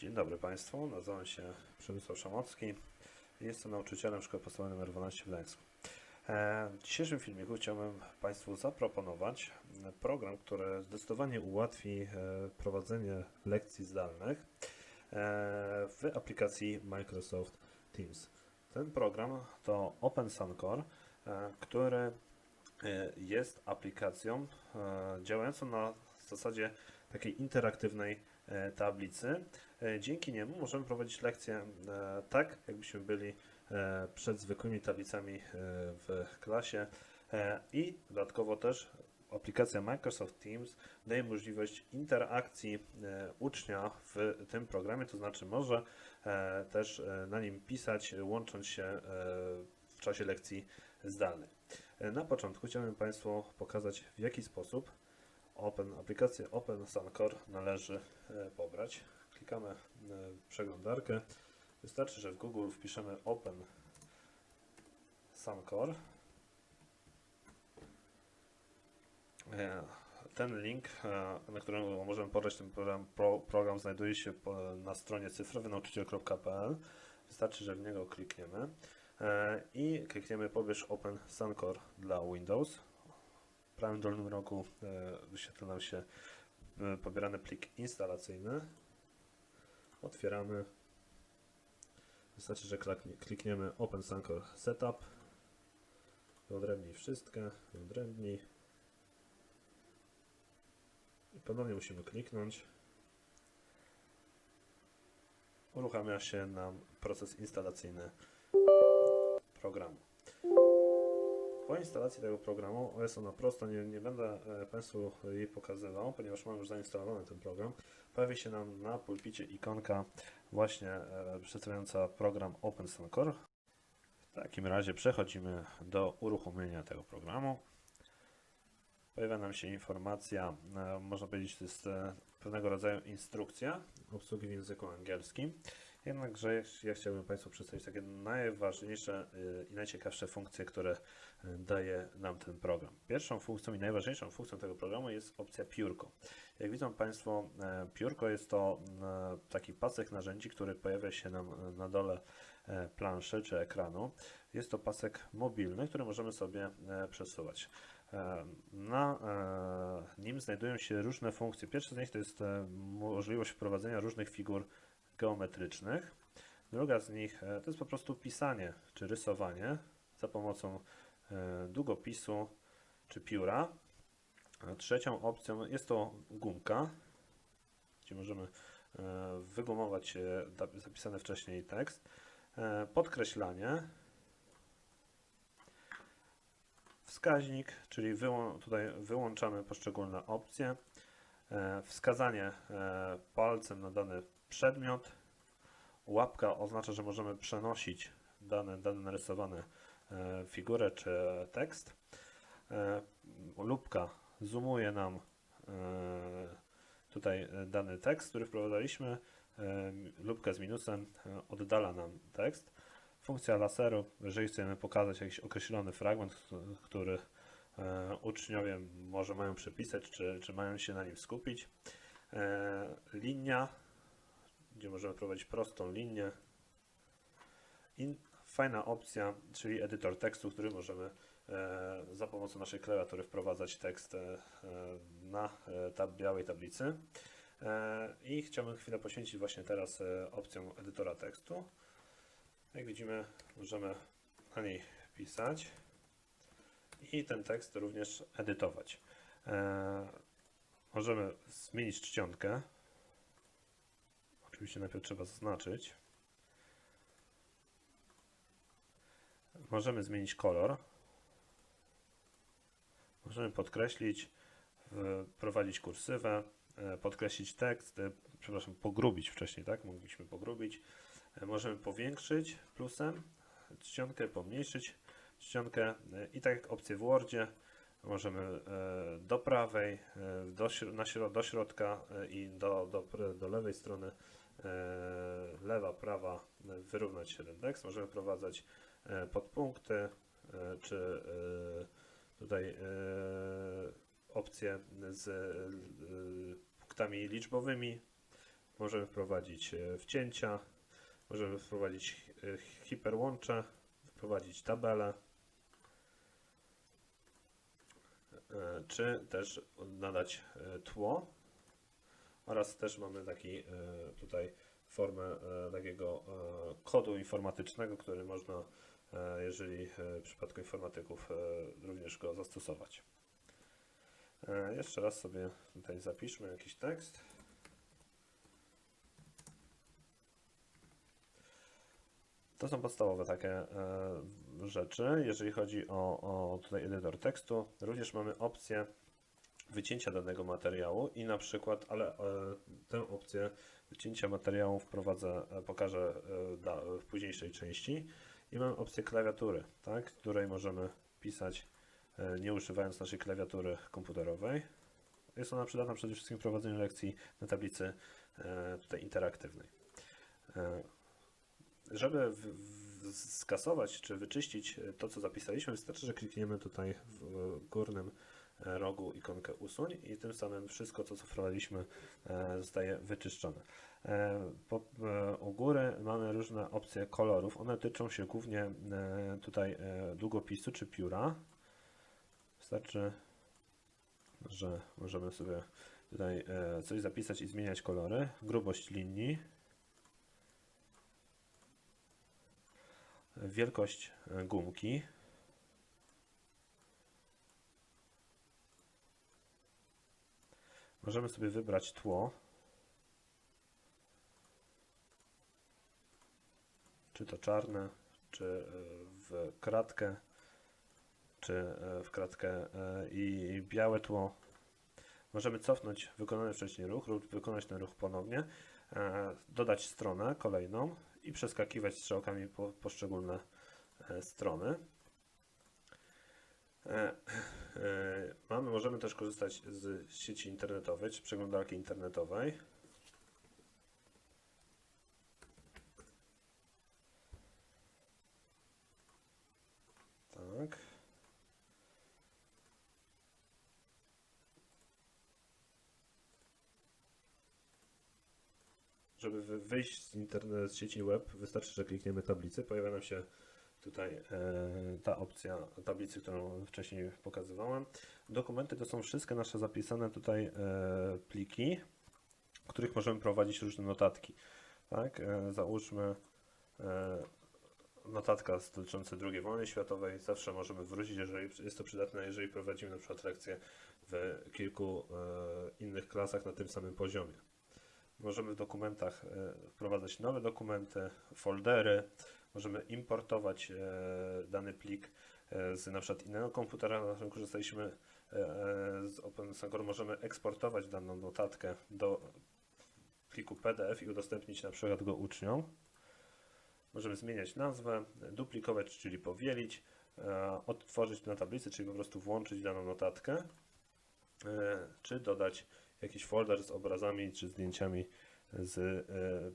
Dzień dobry Państwu, nazywam się Przemysław Szamocki. Jestem nauczycielem Szkoły Podstawowej nr 12 w Gdańsku. E, W dzisiejszym filmiku chciałbym Państwu zaproponować program, który zdecydowanie ułatwi e, prowadzenie lekcji zdalnych e, w aplikacji Microsoft Teams. Ten program to Open Suncor, który jest aplikacją działającą na zasadzie takiej interaktywnej tablicy. E, Dzięki niemu możemy prowadzić lekcje e, tak, jakbyśmy byli e, przed zwykłymi tablicami w klasie i dodatkowo też aplikacja Microsoft Teams daje możliwość interakcji ucznia w tym programie, to znaczy może też na nim pisać, łącząc się w czasie lekcji zdalnej. E, Na początku chciałbym Państwu pokazać w jaki sposób Open, aplikację Open Suncor należy pobrać. Klikamy e, przeglądarkę. Wystarczy, że w Google wpiszemy Open Suncor. E, Ten link, e, na którym możemy pobrać ten program, pro, program znajduje się na stronie cyfrowynauczyciel.pl. Wystarczy, że w niego klikniemy i klikniemy pobierz Open Suncor dla Windows. W prawym dolnym rogu wyświetla nam się pobierany plik instalacyjny. Otwieramy. Wystarczy, że kliknie- klikniemy Open Suncor Setup. Wyodrębnij wszystkie. Wyodrębnij. I ponownie musimy kliknąć. Uruchamia się nam proces instalacyjny programu. Po instalacji tego programu, jest ona prosta, nie, nie będę e, Państwu jej pokazywał, ponieważ mam już zainstalowany ten program. Pojawi się nam na pulpicie ikonka właśnie e, przedstawiająca program Open Suncor. W takim razie przechodzimy do uruchomienia tego programu. Pojawia nam się informacja, e, można powiedzieć, to jest e, pewnego rodzaju instrukcja obsługi w języku angielskim. Jednakże ja- chciałbym Państwu przedstawić takie najważniejsze y, i najciekawsze funkcje, które y, daje nam ten program. Pierwszą funkcją i najważniejszą funkcją tego programu jest opcja piórko. Jak widzą Państwo, e, piórko jest to taki pasek narzędzi, który pojawia się nam na dole planszy czy ekranu. Jest to pasek mobilny, który możemy sobie przesuwać. Na nim znajdują się różne funkcje. Pierwsza z nich to jest możliwość wprowadzenia różnych figur geometrycznych. Druga z nich e, to jest po prostu pisanie czy rysowanie za pomocą e, długopisu czy pióra. Trzecią opcją jest to gumka, gdzie możemy e, wygumować zapisany wcześniej tekst. Podkreślanie. Wskaźnik, czyli wyłą- tutaj wyłączamy poszczególne opcje. Wskazanie palcem na dany przedmiot. Łapka oznacza, że możemy przenosić dane, dane narysowane e, figurę czy tekst. E, Lubka zoomuje nam e, tutaj dany tekst, który wprowadzaliśmy. Lubka z minusem oddala nam tekst. Funkcja laseru, jeżeli chcemy pokazać jakiś określony fragment, kt- który uczniowie może mają przepisać, czy, czy mają się na nim skupić. Linia, gdzie możemy prowadzić prostą linię. I fajna opcja, czyli edytor tekstu, który możemy e, za pomocą naszej klawiatury wprowadzać tekst e, na e, tab białej tablicy. I chciałbym chwilę poświęcić właśnie teraz opcją edytora tekstu. Jak widzimy, możemy na niej pisać i ten tekst również edytować. Możemy zmienić czcionkę. Oczywiście najpierw trzeba zaznaczyć. Możemy zmienić kolor. Możemy podkreślić, wprowadzić kursywę, e, podkreślić tekst, e, przepraszam, pogrubić wcześniej, tak? Mogliśmy pogrubić. E, Możemy powiększyć plusem czcionkę, pomniejszyć czcionkę i tak jak opcje w Wordzie możemy do prawej, do, na śro- do środka i do, do, do lewej strony lewa, prawa e, wyrównać się ten tekst. Możemy wprowadzać e, podpunkty e, czy e, tutaj e, opcje z e, punktami liczbowymi. możemy wprowadzić e, wcięcia, możemy wprowadzić e, hiperłącze, wprowadzić tabelę, e, czy też nadać e, tło oraz też mamy taki e, tutaj formę e, takiego e, kodu informatycznego, który można, jeżeli w przypadku informatyków, również go zastosować. Jeszcze raz sobie tutaj zapiszmy jakiś tekst. To są podstawowe takie rzeczy. Jeżeli chodzi o, o tutaj edytor tekstu, również mamy opcję wycięcia danego materiału i na przykład, ale e, tę opcję wycięcia materiału wprowadzę, e, pokażę e, w późniejszej części. I mamy opcję klawiatury, tak, której możemy pisać nie używając naszej klawiatury komputerowej. Jest ona przydatna przede wszystkim w prowadzeniu lekcji na tablicy tutaj interaktywnej. Żeby skasować czy wyczyścić to, co zapisaliśmy, wystarczy, że klikniemy tutaj w górnym rogu ikonkę usuń i tym samym wszystko co wprowadziliśmy, e, zostaje wyczyszczone. E, Po, e, u góry mamy różne opcje kolorów. One tyczą się głównie tutaj długopisu czy pióra. Wystarczy, że możemy sobie tutaj coś zapisać i zmieniać kolory. Grubość linii. Wielkość gumki. Możemy sobie wybrać tło. Czy to czarne, czy e, w kratkę, czy e, w kratkę e, i białe tło. Możemy cofnąć wykonany wcześniej ruch lub wykonać ten ruch ponownie, dodać stronę kolejną i przeskakiwać strzałkami po poszczególne strony. E, e, Mamy, możemy też korzystać z sieci internetowej czy przeglądarki internetowej. Tak. Żeby wy- wyjść z, internet, z sieci web, wystarczy, że klikniemy tablicę. Pojawia nam się tutaj e, ta opcja tablicy, którą wcześniej pokazywałem. Dokumenty to są wszystkie nasze zapisane tutaj e, pliki, w których możemy prowadzić różne notatki. Tak? E, załóżmy notatka dotycząca II wojny światowej. Zawsze możemy wrócić, jeżeli jest to przydatne, jeżeli prowadzimy na przykład lekcje w kilku innych klasach na tym samym poziomie. Możemy w dokumentach wprowadzać nowe dokumenty, foldery, możemy importować e, dany plik e, z na przykład innego komputera, na którym korzystaliśmy e, z OpenSangor. Możemy eksportować daną notatkę do pliku PDF i udostępnić na przykład go uczniom. Możemy zmieniać nazwę, duplikować, czyli powielić, odtworzyć na tablicy, czyli po prostu włączyć daną notatkę, czy dodać jakiś folder z obrazami czy zdjęciami z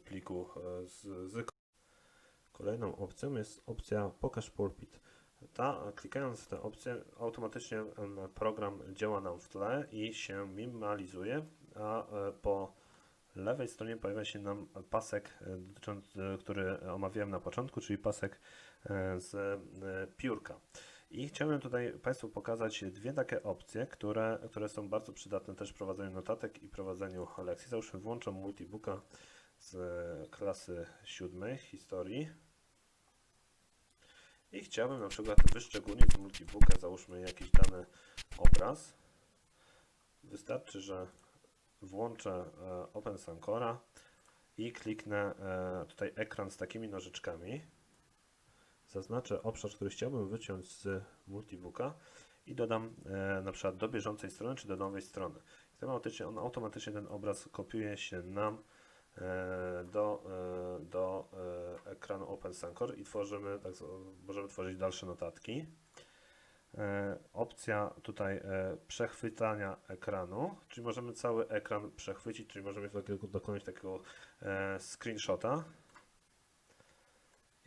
pliku z, z Kolejną opcją jest opcja Pokaż pulpit. Ta, klikając w tę opcję, automatycznie program działa nam w tle i się minimalizuje, a e, po lewej stronie pojawia się nam pasek, e, dotyczący, który omawiałem na początku, czyli pasek e, z e, piórka. I chciałem tutaj Państwu pokazać dwie takie opcje, które, które są bardzo przydatne też w prowadzeniu notatek i prowadzeniu lekcji. Załóżmy włączam multibooka z e, klasy siódmej historii. I chciałbym na przykład wyszczególnić z multibooka, załóżmy jakiś dany obraz. Wystarczy, że włączę e, Open Sancora i kliknę e, tutaj ekran z takimi nożyczkami. Zaznaczę obszar, który chciałbym wyciąć z multibooka i dodam e, na przykład do bieżącej strony czy do nowej strony. Automatycznie, on automatycznie ten obraz kopiuje się nam do, e, do e, ekranu Open Sancor i tworzymy, tak, możemy tworzyć dalsze notatki. E, Opcja tutaj e, przechwytania ekranu, czyli możemy cały ekran przechwycić, czyli możemy dokonać takiego e, screenshota.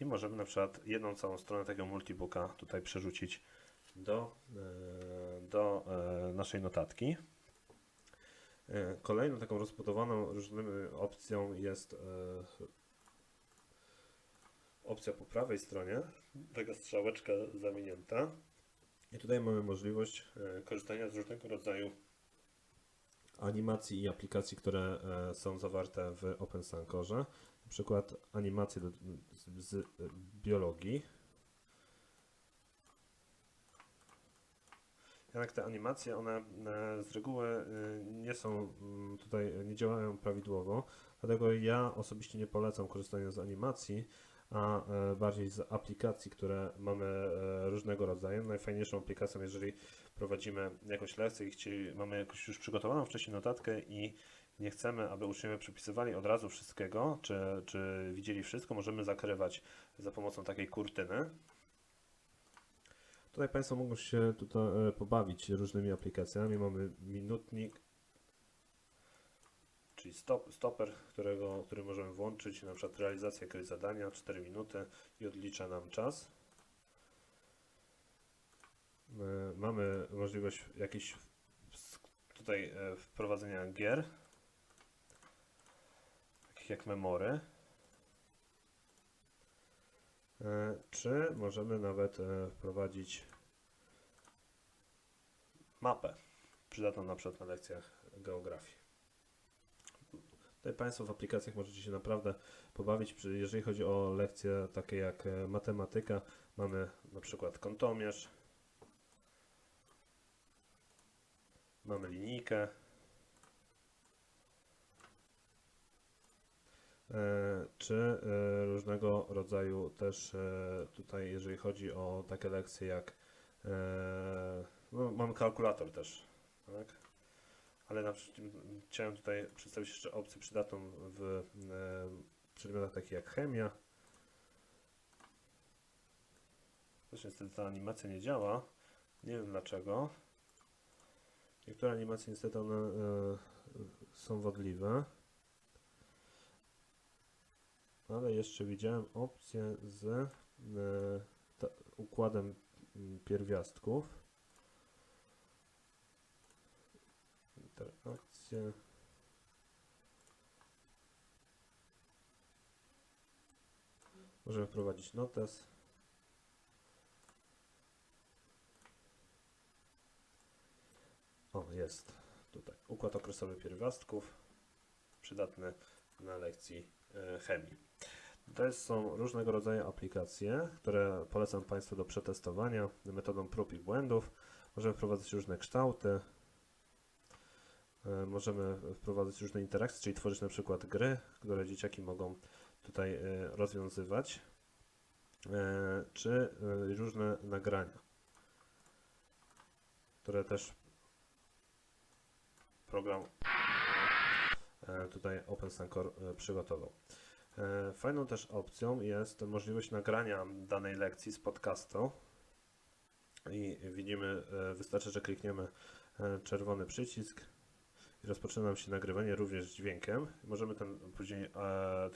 I możemy na przykład jedną całą stronę takiego multibooka tutaj przerzucić do, e, do e, naszej notatki. E, Kolejną taką rozbudowaną różnymi opcją jest e, opcja po prawej stronie, taka strzałeczka zawinięta. I tutaj mamy możliwość e, korzystania z różnego rodzaju animacji i aplikacji, które są zawarte w OpenSankorze. Na przykład animacje z, biologii. Jednak te animacje, one e, z reguły e, nie są mm, tutaj, nie działają prawidłowo, dlatego ja osobiście nie polecam korzystania z animacji, a e, bardziej z aplikacji, które mamy różnego rodzaju. Najfajniejszą aplikacją, jeżeli prowadzimy jakąś lekcję i chcieli, mamy jakąś już przygotowaną wcześniej notatkę i nie chcemy, aby uczniowie przepisywali od razu wszystkiego, czy, czy widzieli wszystko, możemy zakrywać za pomocą takiej kurtyny. Tutaj Państwo mogą się tutaj e, pobawić różnymi aplikacjami. Mamy minutnik, czyli stop, stoper, którego, który możemy włączyć, na przykład realizacja jakiegoś zadania, 4 minuty i odlicza nam czas. E, Mamy możliwość jakiejś tutaj e, wprowadzenia gier, takich jak memory. E, Czy możemy nawet e, wprowadzić mapę przydatną na przykład na lekcjach geografii. Tutaj Państwo w aplikacjach możecie się naprawdę pobawić, jeżeli chodzi o lekcje takie jak e, matematyka, mamy na przykład kątomierz, mamy linijkę, czy e, różnego rodzaju też e, tutaj, jeżeli chodzi o takie lekcje jak e, no, mamy kalkulator też, tak? Ale na chciałem tutaj przedstawić jeszcze opcję przydatną w e, przedmiotach takich jak chemia. Też niestety ta animacja nie działa. Nie wiem dlaczego. Niektóre animacje niestety one e, są wadliwe. Ale jeszcze widziałem opcję z e, układem mm, pierwiastków. Interakcje. Możemy wprowadzić notes. O, jest tutaj. Układ okresowy pierwiastków. Przydatny na lekcji e, chemii. Jest, są różnego rodzaju aplikacje, które polecam Państwu do przetestowania metodą prób i błędów. Możemy wprowadzać różne kształty, e, możemy wprowadzać różne interakcje, czyli tworzyć na przykład gry, które dzieciaki mogą tutaj e, rozwiązywać, e, czy różne nagrania, które też program tutaj OpenSankor e, przygotował. E, Fajną też opcją jest możliwość nagrania danej lekcji z podcastu. I widzimy, e, wystarczy, że klikniemy e, czerwony przycisk i rozpoczyna nam się nagrywanie również z dźwiękiem. Możemy ten, później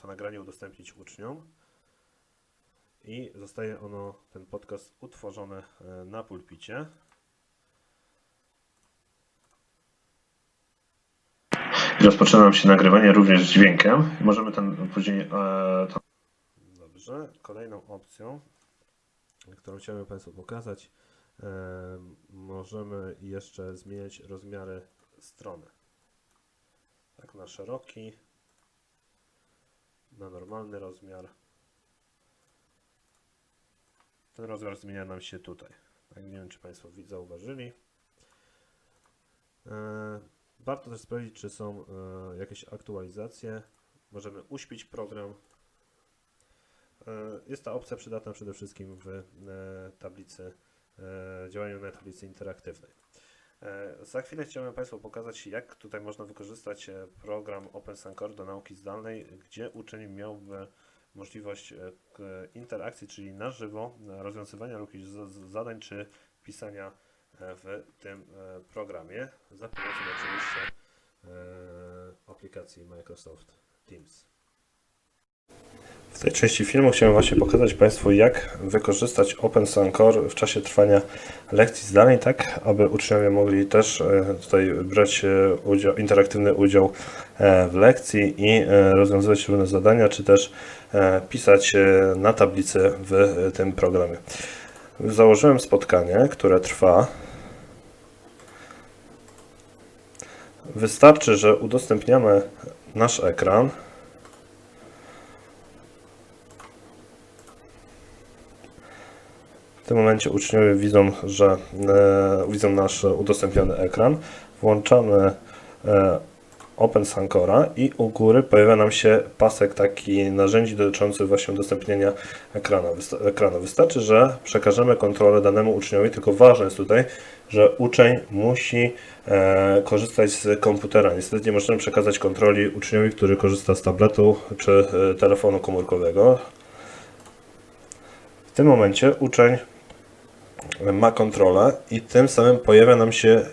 to nagranie udostępnić uczniom i zostaje ono, ten podcast utworzony na pulpicie. I rozpoczyna nam się nagrywanie również z dźwiękiem. Możemy ten później. E, to... Dobrze. Kolejną opcją, którą chciałem Państwu pokazać, e, możemy jeszcze zmieniać rozmiary strony. Tak, na szeroki, na normalny rozmiar. Ten rozmiar zmienia nam się tutaj. Tak, nie wiem, czy Państwo zauważyli. E, Warto też sprawdzić, czy są e, jakieś aktualizacje. Możemy uśpić program. E, jest ta opcja przydatna przede wszystkim w e, tablicy, działaniu na tablicy interaktywnej. Za chwilę chciałem Państwu pokazać, jak tutaj można wykorzystać program OpenSankor do nauki zdalnej, gdzie uczeń miałby możliwość interakcji, czyli na żywo, rozwiązywania jakichś zadań czy pisania w tym e, programie za pomocą oczywiście e, aplikacji Microsoft Teams. W tej części filmu chciałem właśnie pokazać Państwu, jak wykorzystać Open Sancor w czasie trwania lekcji zdalnej, tak aby uczniowie mogli też e, tutaj brać udział, interaktywny udział w lekcji i rozwiązywać różne zadania, czy też pisać na tablicy w tym programie. Założyłem spotkanie, które trwa. Wystarczy, że udostępniamy nasz ekran. W tym momencie uczniowie widzą, że e, widzą nasz udostępniony ekran. Włączamy e, Open Sancora i u góry pojawia nam się pasek taki narzędzi dotyczący właśnie udostępnienia ekranu. Wystarczy, że przekażemy kontrolę danemu uczniowi, tylko ważne jest tutaj, że uczeń musi e, korzystać z komputera. Niestety nie możemy przekazać kontroli uczniowi, który korzysta z tabletu czy e, telefonu komórkowego. W tym momencie uczeń ma kontrolę i tym samym pojawia nam się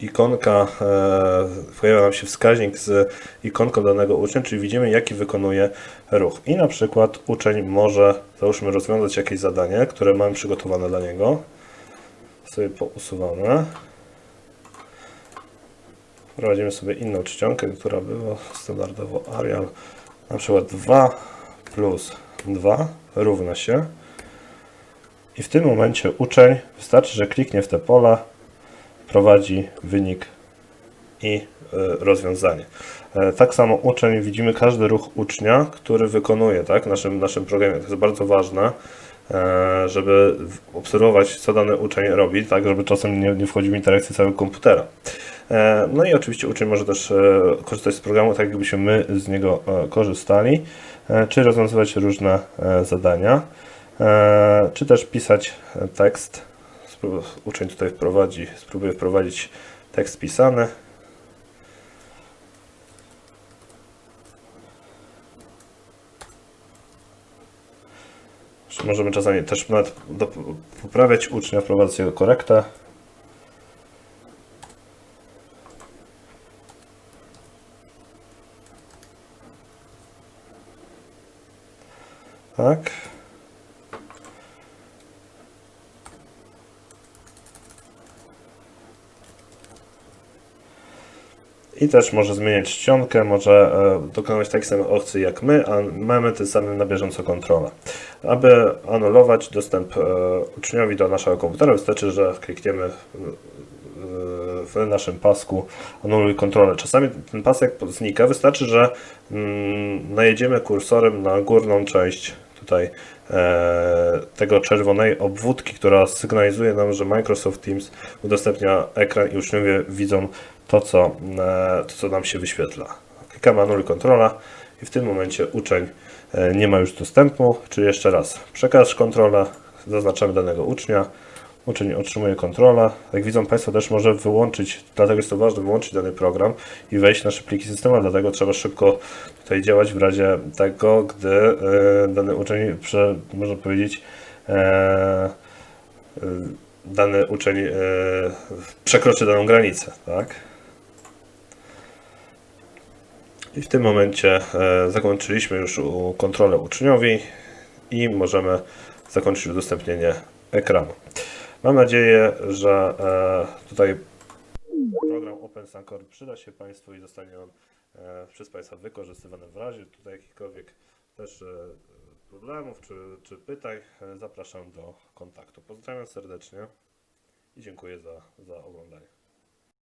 ikonka, e, pojawia nam się wskaźnik z ikonką danego ucznia, czyli widzimy jaki wykonuje ruch. I na przykład uczeń może, załóżmy, rozwiązać jakieś zadanie, które mamy przygotowane dla niego. Sobie pousuwamy. Prowadzimy sobie inną czcionkę, która była standardowo Arial. Na przykład 2 plus 2 równa się. I w tym momencie uczeń, wystarczy, że kliknie w te pola, prowadzi wynik i y, rozwiązanie. E, Tak samo uczeń, widzimy każdy ruch ucznia, który wykonuje tak, w naszym, naszym programie. To jest bardzo ważne, e, żeby obserwować, co dany uczeń robi, tak, żeby czasem nie, nie wchodził w interakcję całego komputera. E, No i oczywiście uczeń może też e, korzystać z programu tak, jakbyśmy my z niego e, korzystali, e, czy rozwiązywać różne e, zadania, e, czy też pisać e, tekst. Uczeń tutaj wprowadzi, spróbuje wprowadzić tekst pisany. Możemy czasami też nawet do, poprawiać ucznia, wprowadzać jego korektę. Tak. I też może zmieniać czcionkę, może e, dokonywać takich samych akcji jak my, a mamy tym samym na bieżąco kontrolę. Aby anulować dostęp e, uczniowi do naszego komputera, wystarczy, że klikniemy w naszym pasku anuluj kontrolę. Czasami ten pasek znika, wystarczy, że mm, najedziemy kursorem na górną część tutaj e, tego czerwonej obwódki, która sygnalizuje nam, że Microsoft Teams udostępnia ekran i uczniowie widzą to, co, e, to, co nam się wyświetla. Klikamy anuluj kontrola i w tym momencie uczeń e, nie ma już dostępu, czyli jeszcze raz przekaż kontrolę, zaznaczamy danego ucznia, uczeń otrzymuje kontrolę. Jak widzą Państwo też może wyłączyć, dlatego jest to ważne, wyłączyć dany program i wejść nasze pliki systemowe, dlatego trzeba szybko tutaj działać w razie tego, gdy e, dany uczeń, prze, można powiedzieć, dany uczeń przekroczy daną granicę, tak? I w tym momencie e, zakończyliśmy już kontrolę uczniowi i możemy zakończyć udostępnienie ekranu. Mam nadzieję, że e, tutaj program Open Sancor przyda się Państwu i zostanie on e, przez Państwa wykorzystywany w razie tutaj jakichkolwiek też problemów czy, czy pytań. Zapraszam do kontaktu. Pozdrawiam serdecznie i dziękuję za, za oglądanie.